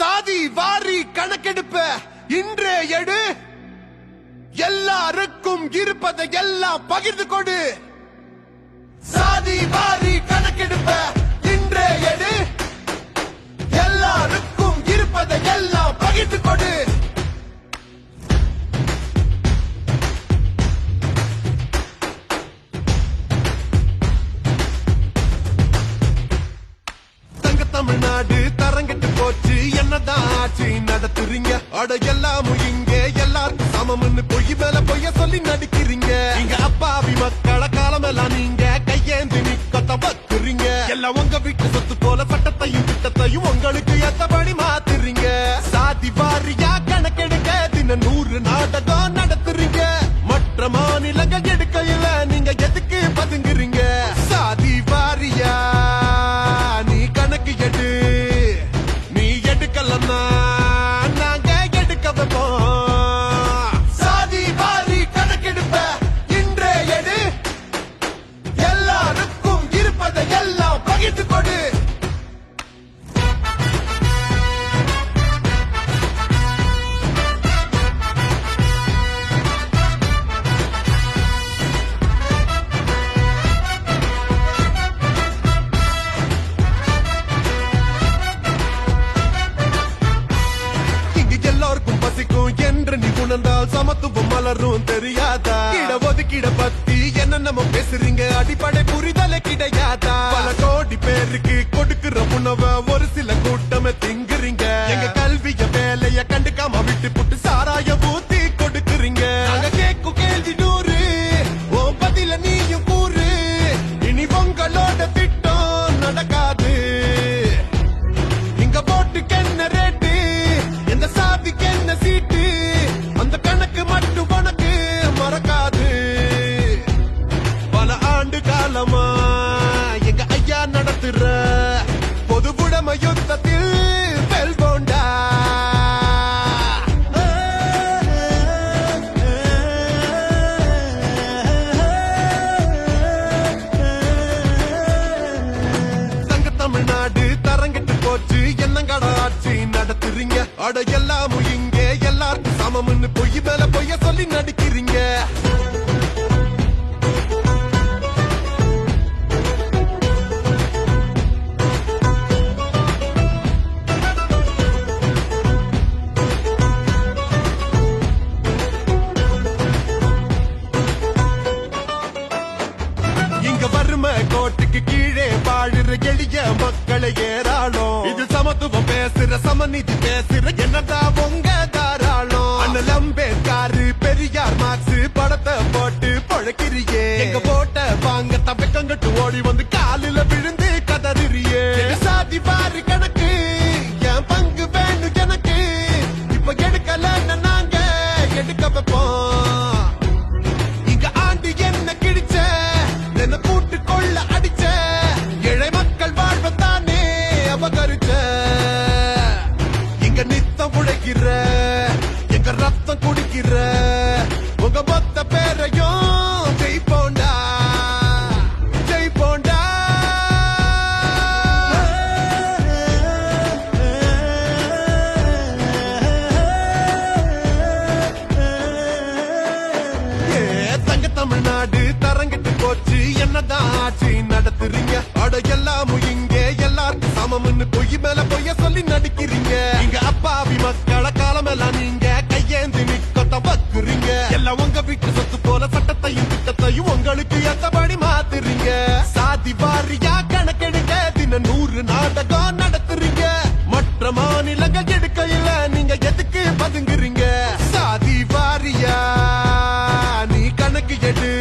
சாதி வாரி கணக்கெடுப்ப இன்றே எடு. எல்லாருக்கும் இருப்பதை எல்லாம் பகிர்ந்து கொடு. சாதி வாரி கணக்கெடுப்ப இன்றே எடு. எல்லாருக்கும் இருப்பதை எல்லாம் பகிர்ந்து கொடு. தங்க தமிழ்நாடு தரங்கிட்டு போச்சு என்னதான் ஆச்சு நடத்துறீங்க அட எல்லாமும் இங்க. எல்லாருக்கும் சமம்னு பொய் மேல பொய்ய சொல்லி நடிக்கிறீங்க. இங்க அப்பாவி காலம் காலமெல்லாம் நீங்க கையேந்தி நிக்கத்த பக்குறீங்க எல்லாம் உங்க வீட்டு சொத்து போல சட்டத்தையும் திட்டத்தையும் உங்களுக்கு ஏத்தபடி மா என்று சமத்துவம் மலரும் தெரியாதா? இட ஒதுக்கிட பத்தி என்ன நம்ம பேசுறீங்க. அடிப்படை புரிதலை கிடையாதா? போச்சு என்னங்கட ஆட்சி நடத்துறீங்க. அட எல்லாமும் இங்கே எல்லாருக்கும் சமம்னு பொய் மேல பொய்ய சொல்லி நடிக்கிறீங்க. பேசுற எளிய மக்களை ஏராளம். இது சமத்துவம் பேசுற சமநீதி பேசுற என்னதான் உங்க தாராளம்? அண்ணல் அம்பேத்காரு பெரியார் மார்க்ஸ் படத்தை போட்டு பழக்கிறியே எங்க போட்ட வாங்க தப்பிக்கங்க தான் ஆட்சி நடத்துறீங்க. அட எல்லாமும் இங்கே எல்லாருக்கும் சமம்னு பொய் மேல பொய்ய சொல்லி நடிக்கிறீங்க. எங்க அப்பாவி மக்களை காலமெல்லாம் நீங்க கையேந்து நிக்கத்த பக்குறீங்க எல்லாம் உங்க வீட்டு சொத்து போல சட்டத்தையும் திட்டத்தையும் உங்களுக்கு எத்தபடி மாத்துறீங்க. சாதி வாரியா கணக்கெடுங்க தின நூறு நாடகம் நடத்துறீங்க. மற்ற மாநிலங்கள் எடுக்கையில நீங்க எதுக்கு பதுங்குறீங்க? சாதி வாரியா நீ கணக்கு எடு.